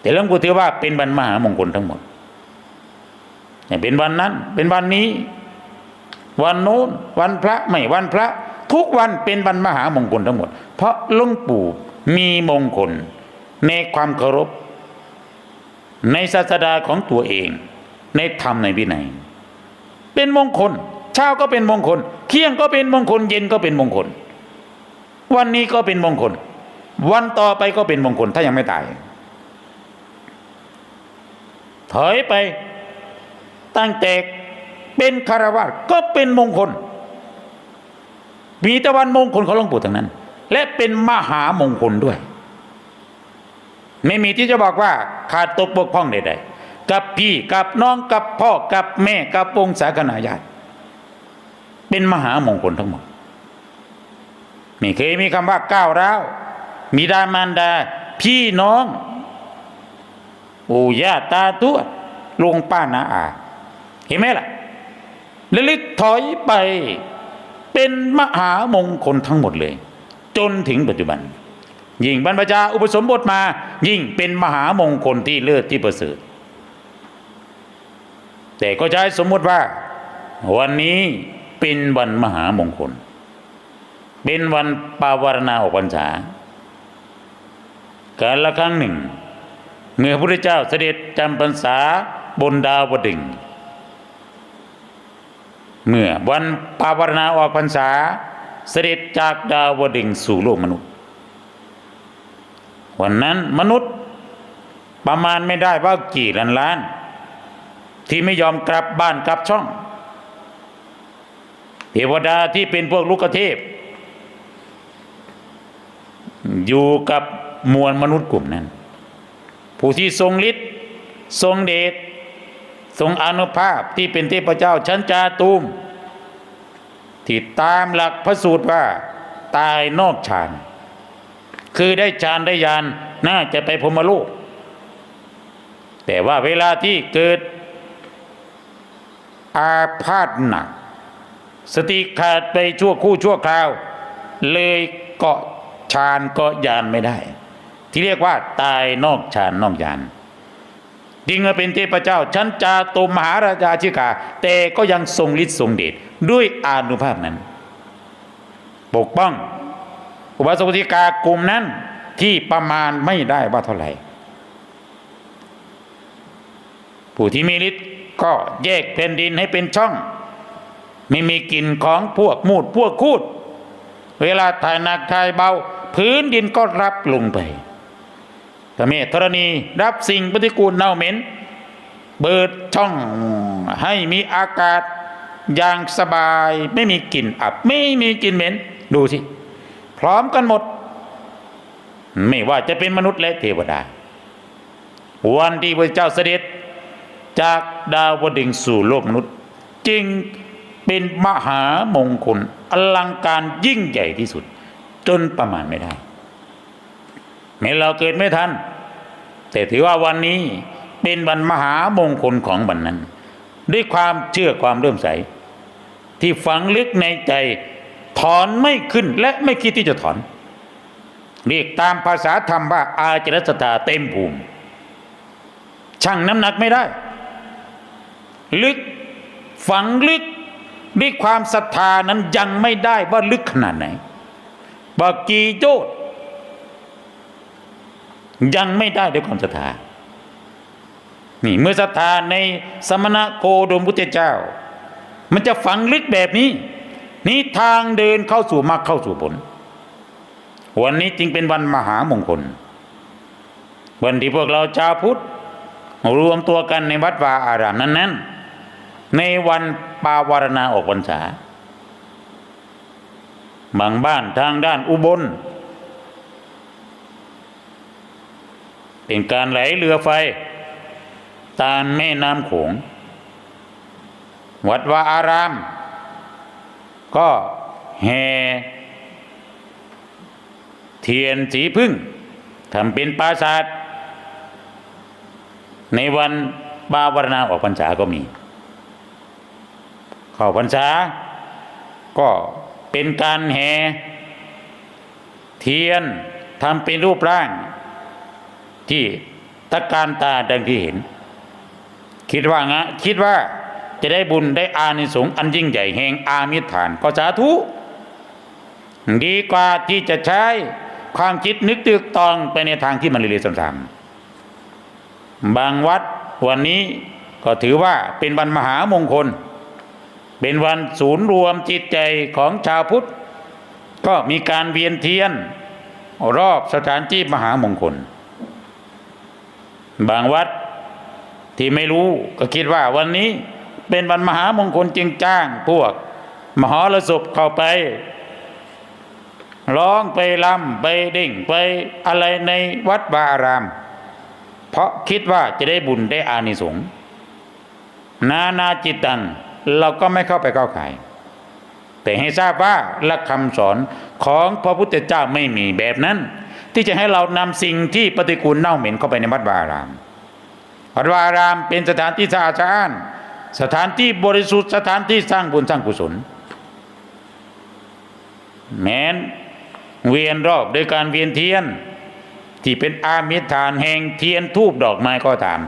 แต่หลวงปู่ถือว่าเป็นวันมหามงคลทั้งหมดเนี่ยเป็นวันนั้น เป็นวันนี้ วันโน้น วันพระไม่วันพระ ทุกวันเป็นวันมหามงคลทั้งหมด เพราะหลวงปู่มีมงคลในความเคารพ ในศาสดาของตัวเอง ในธรรมในวินัยเป็นมงคล เช้าก็เป็นมงคล เที่ยงก็เป็นมงคล เย็นก็เป็นมงคล วันนี้ก็เป็นมงคล วันต่อไปก็เป็นมงคลถ้ายังไม่ตาย ถอยไปตั้งแต่เป็นคารวะก็เป็นมงคล มีต่วันมงคลของหลวงปู่ทั้งนั้น และเป็นมหามงคลด้วย ไม่มีที่จะบอกว่าขาดตกบกพร่องใดๆกับพี่กับน้องกับพ่อกับแม่กับวงศาคณาญาติเป็นมหามงคลทั้งหมดไม่เคยมีคำว่าก้าวร้าวมีดามารดาพี่น้อง ปู่ย่าตาทวดลุงป้านาอา เห็นไหมล่ะระลึกถอยไป เป็นมหามงคลทั้งหมดเลย จนถึงปัจจุบัน ยิ่งบรรพชาอุปสมบทมา ยิ่งเป็นมหามงคลที่เลิศที่ประเสริฐแต่ก็ใช้สมมติว่า วันนี้เป็นวันมหามงคล เป็นวันปาวารณาออกพรรษาการละครั้งหนึ่ง เมื่อพระพุทธเจ้าเสด็จจำพรรษาบนดาวดึงเมื่อวันปาวารณาออกพรรษา เสด็จจากดาวดึงส์สู่โลกมนุษย์ วันนั้นมนุษย์ประมาณไม่ได้ว่ากี่ล้านล้าน ที่ไม่ยอมกลับบ้านกลับช่อง เทวดาที่เป็นพวกลูกเทพ อยู่กับมวลมนุษย์กลุ่มนั้น ผู้ที่ทรงฤทธิ์ทรงเดชทรงอนุภาพที่เป็นเทพเจ้าชั้นจาตูมที่ตามหลักพระสูตรว่า ตายนอกฌาน คือได้ฌานได้ยานน่าจะไปพรมโลก แต่ว่าเวลาที่เกิด อาพาธหนัก สติขาดไปชั่วคู่ชั่วคราว เลยเกาะฌานเกาะยานไม่ได้ ที่เรียกว่า ตายนอกฌานนอกยานจริงเป็นเทพเจ้าชั้นจาตุมมหาราชาชิกา แต่ก็ยังทรงฤทธิ์ทรงเดชด้วยอานุภาพนั้น ปกป้อง อุบาสกธิกากลุ่มนั้นที่ประมาณไม่ได้ว่าเท่าไหร่ ผู้ที่มีฤทธิ์ก็แยกแผ่นดินให้เป็นช่อง ไม่มีกลิ่นของพวกมูดพวกคูด เวลาถ่ายหนักถ่ายเบา พื้นดินก็รับลงไป พระเมธธรณี รับสิ่งปฏิกูลเน่าเหม็น เปิดช่องให้มีอากาศอย่างสบาย ไม่มีกลิ่นอับ ไม่มีกลิ่นเหม็น ดูสิ พร้อมกันหมด ไม่ว่าจะเป็นมนุษย์และเทวดา วันที่พระเจ้าเสด็จ จากดาวดึงสู่โลกมนุษย์จึงเป็นมหามงคลอลังการยิ่งใหญ่ที่สุด จนประมาณไม่ได้ แม้เราเกิดไม่ทัน แต่ถือว่าวันนี้เป็นวันมหามงคลของวันนั้น ด้วยความเชื่อความเริ่มใส ที่ฝังลึกในใจถอนไม่ขึ้นและไม่คิดที่จะถอน เรียกตามภาษาธรรมว่าอาจรสตาเต็มภูมิชั่งน้ำหนักไม่ได้ ลึกฝังลึกด้วยความศรัทธานั้นยังไม่ได้ว่าลึกขนาดไหนว่ากี่โจทย์ ยังไม่ได้ด้วยความศรัทธานี่เมื่อศรัทธาในสมณะโคดมพุทธเจ้า มันจะฝังลึกแบบนี้ นี่ทางเดินเข้าสู่มรรคเข้าสู่ผล วันนี้จึงเป็นวันมหามงคล วันที่พวกเราชาวพุทธรวมตัวกันในวัดวาอารามนั้นนั้นๆในวันปาวารณาออกพรรษาบางบ้านทางด้านอุบล เป็นการไหลเรือไฟ ตามแม่น้ำโขง วัดวาอาราม ก็แห่เทียนสีพึ่งทำเป็นปราสาทในวันบาวรณาออกพรรษาก็มี เข้าพรรษา ก็เป็นการแห่เทียนทำเป็นรูปร่าง ที่ตะการตาดังที่เห็น คิดว่างะคิดว่าจะได้บุญได้อานิสงส์อันยิ่งใหญ่แห่งอามิตรฐาน ก็สาธุดีกว่าที่จะใช้ความคิดนึกตึกตองไปในทางที่มันเรียๆซ้ำๆบางวัดวันนี้ก็ถือว่าเป็นวันมหามงคล เป็นวันศูนย์รวมจิตใจของชาวพุทธ ก็มีการเวียนเทียน รอบสถานที่มหามงคล บางวัดที่ไม่รู้ก็คิดว่าวันนี้เป็นวันมหามงคลจึงจ้างพวก มหรสพเข้าไป ร้องไปลำไปดิ่งไปอะไรในวัดวาราม เพราะคิดว่าจะได้บุญได้อานิสงส์นานาจิตตังเราก็ไม่เข้าไปเข้าข่าย แต่ให้ทราบว่าหลักคำสอนของพระพุทธเจ้าไม่มีแบบนั้น ที่จะให้เรานำสิ่งที่ปฏิกูลเน่าเหม็นเข้าไปในวัดวารามวัดวารามเป็นสถานที่สะอาดสะอ้านสถานที่บริสุทธิ์สถานที่สร้างบุญสร้างกุศล แม้นเวียนรอบโดยการเวียนเทียน ที่เป็นอามิฐานแห่งเทียนทูบดอกไม้ก็ตาม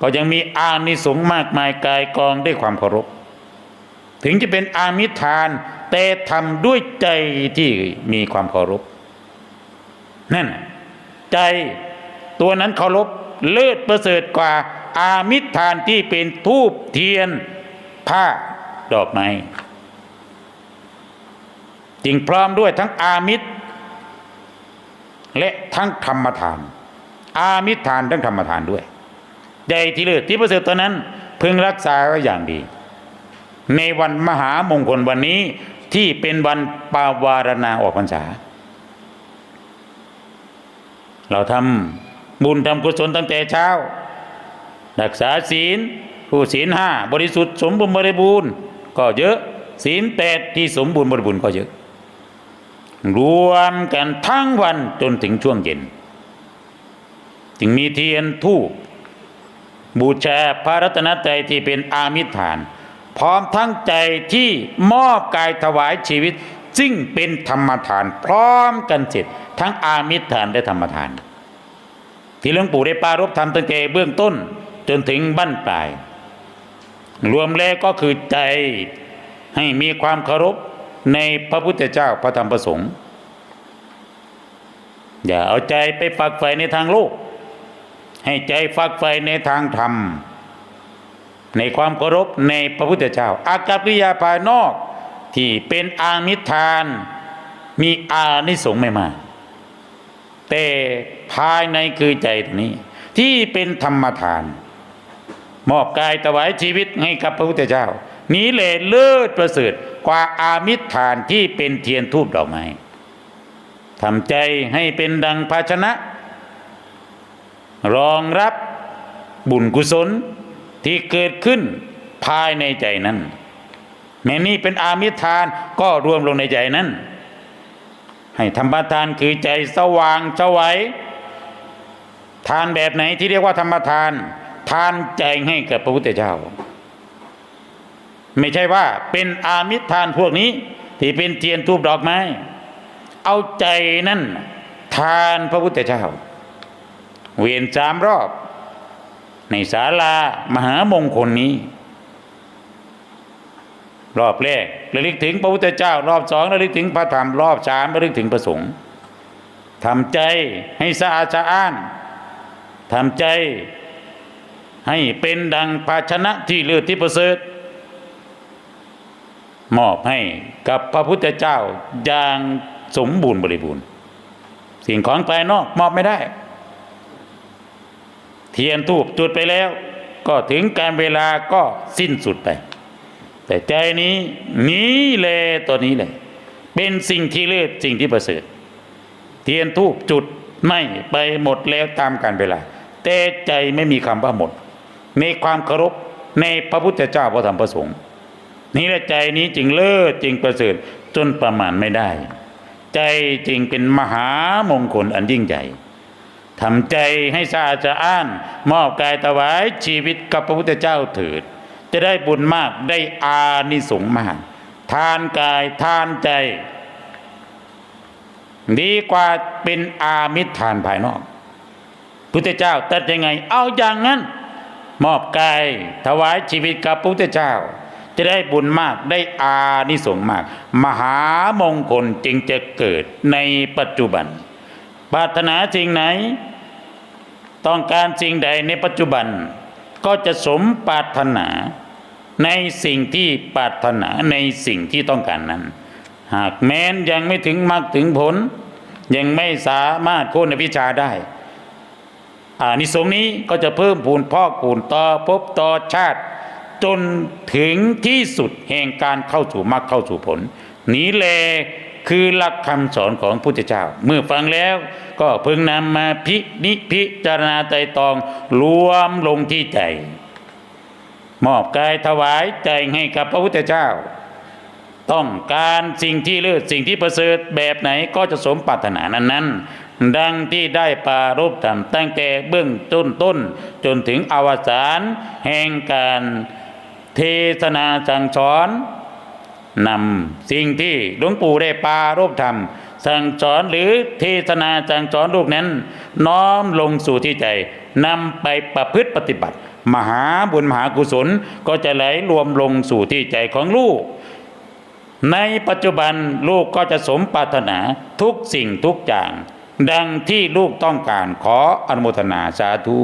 ก็ยังมีอานิสงส์มากมายกายกองด้วยความเคารพ ถึงจะเป็นอามิฐานแต่ทำด้วยใจที่มีความเคารพ นั่น ใจตัวนั้นเคารพเลิศประเสริฐกว่า อามิฐานที่เป็นทูบเทียน ผ้าดอกไม้จึงพร้อมด้วยทั้งอามิตร และทั้งธรรมทาน อามิตรทานทั้งธรรมทานด้วยใหญ่ที่เลิศที่ประเสริฐตัวนั้น พึงรักษาไว้อย่างดี ในวันมหามงคลวันนี้ที่เป็นวันปาวารณาออกพรรษา เราทำบุญทำกุศลตั้งแต่เช้า รักษาศีลผู้ศีลห้าบริสุทธิ์สมบูรณ์บริบูรณ์ก็เยอะ ศีลแปดที่สมบูรณ์บริบูรณ์ก็เยอะ รวมกันทั้งวันจนถึงช่วงเย็น จึงมีเทียนทูปบูชาพระรัตนตรัยที่เป็นอามิฐาน พร้อมทั้งใจที่มอบกายถวายชีวิต ซึ่งเป็นธรรมทานพร้อมกันเสร็จ ทั้งอามิตรฐานและธรรมทาน ที่หลวงปู่ได้ปารบทำตั้งแต่เบื้องต้นจนถึงบั้นปลาย รวมแล้วก็คือใจให้มีความเคารพในพระพุทธเจ้าพระธรรมพระสงฆ์อย่าเอาใจไปฝักใฝ่ในทางโลก ให้ใจฝักใฝ่ในทางธรรม ในความเคารพในพระพุทธเจ้า อากัปกิริยาภายนอกที่เป็นอามิทาน มีอานิสงส์ไม่มาก แต่ภายในคือใจตรงนี้ ที่เป็นธรรมทาน มอบกายถวายชีวิตให้กับพระพุทธเจ้า นี้เลยเลิศประเสริฐกว่าอามิตรฐานที่เป็นเทียนทูบดอกไม้ทำใจให้เป็นดังภาชนะ รองรับบุญกุศลที่เกิดขึ้นภายในใจนั้นแม้นี่เป็นอามิตรทานก็รวมลงในใจนั้น ให้ธรรมทานคือใจสว่างสวัยทานแบบไหนที่เรียกว่าธรรมทาน ทานใจให้กับพระพุทธเจ้า ไม่ใช่ว่าเป็นอามิตรทานพวกนี้ ที่เป็นเทียนทูบดอกไม้ เอาใจนั่น ทานพระพุทธเจ้า เวียนสามรอบ ในศาลามหามงคลนี้ รอบแรกระลึกถึงพระพุทธเจ้า รอบสองระลึกถึงพระธรรมรอบสามระลึกถึงพระสงฆ์ทำใจให้สะอาดสะอ้านทำใจให้เป็นดังภาชนะที่เลือดที่ประเสริฐมอบให้กับพระพุทธเจ้าอย่างสมบูรณ์บริบูรณ์ สิ่งของภายนอกมอบไม่ได้ เทียนทูบจุดไปแล้ว ก็ถึงการเวลาก็สิ้นสุดไป แต่ใจนี้นี้เลตัวนี้เลยเป็นสิ่งที่เลิศสิ่งที่ประเสริฐเทียนทูบจุดไม่ไปหมดแล้วตามการเวลา แต่ใจไม่มีคำว่าหมด ในความเคารพในพระพุทธเจ้าพระธรรมพระสงฆ์นี่แหละใจนี้จึงเลิศจึงประเสริฐจนประมาณไม่ได้ ใจจึงเป็นมหามงคลอันยิ่งใหญ่ทำใจให้สะอาดสะอ้าน มอบกายถวายชีวิตกับพระพุทธเจ้าเถิด จะได้บุญมากได้อานิสงส์มาก ทานกายทานใจ ดีกว่าเป็นอามิตรทานภายนอกพุทธเจ้าตัดยังไง เอาอย่างนั้น มอบกายถวายชีวิตกับพุทธเจ้า จะได้บุญมากได้อานิสงส์มาก มหามงคลจึงจะเกิดในปัจจุบันปรารถนาสิ่งไหน ต้องการสิ่งใดในปัจจุบัน ก็จะสมปรารถนา ในสิ่งที่ปรารถนาในสิ่งที่ต้องการนั้น หากแม้นยังไม่ถึงมรรคถึงผล ยังไม่สามารถโค่นวิชาได้อานิสงส์นี้ก็จะเพิ่มพูนพอกพูนต่อภพต่อชาติ จนถึงที่สุดแห่งการเข้าสู่มรรคเข้าสู่ผลนี้แล คือหลักคำสอนของพุทธเจ้า เมื่อฟังแล้วก็พึงนำมาพินิพิจารณาไตรตองรวมลงที่ใจ มอบกายถวายใจให้กับพระพุทธเจ้า ต้องการสิ่งที่เลิศสิ่งที่ประเสริฐแบบไหนก็จะสมปรารถนานั้นนั้นๆดังที่ได้ปารบธรรมตั้งแต่เบื้องต้นต้นจนถึงอวสานแห่งการเทศนาสั่งสอน นำสิ่งที่หลวงปู่ได้ปารบธรรม สั่งสอนหรือเทศนาสั่งสอนลูกนั้น น้อมลงสู่ที่ใจนำไปประพฤติปฏิบัติ มหาบุญมหากุศลก็จะไหลรวมลงสู่ที่ใจของลูก ในปัจจุบันลูกก็จะสมปรารถนาทุกสิ่งทุกอย่าง ดังที่ลูกต้องการขออนุโมทนาสาธุ